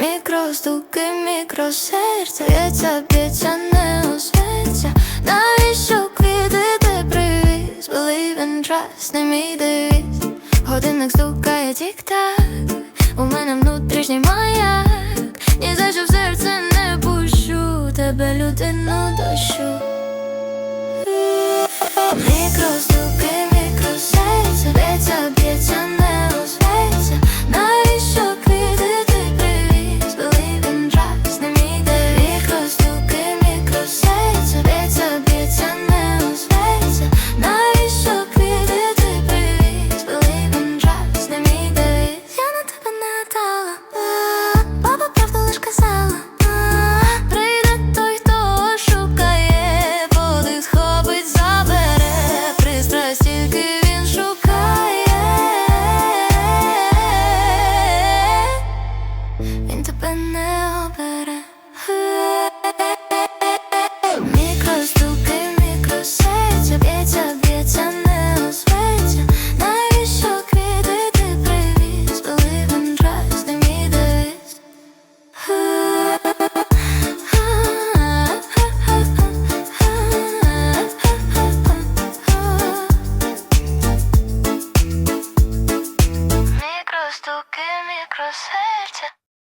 Мікростуки, мікросерця, яйця б'ється, не осветься. Навіщо квіти ти привіз? Believe in не мій девіз. Годинник стукає тік-так У мене внутрішній маяк. Ні за серце не пущу Тебе людину дощу across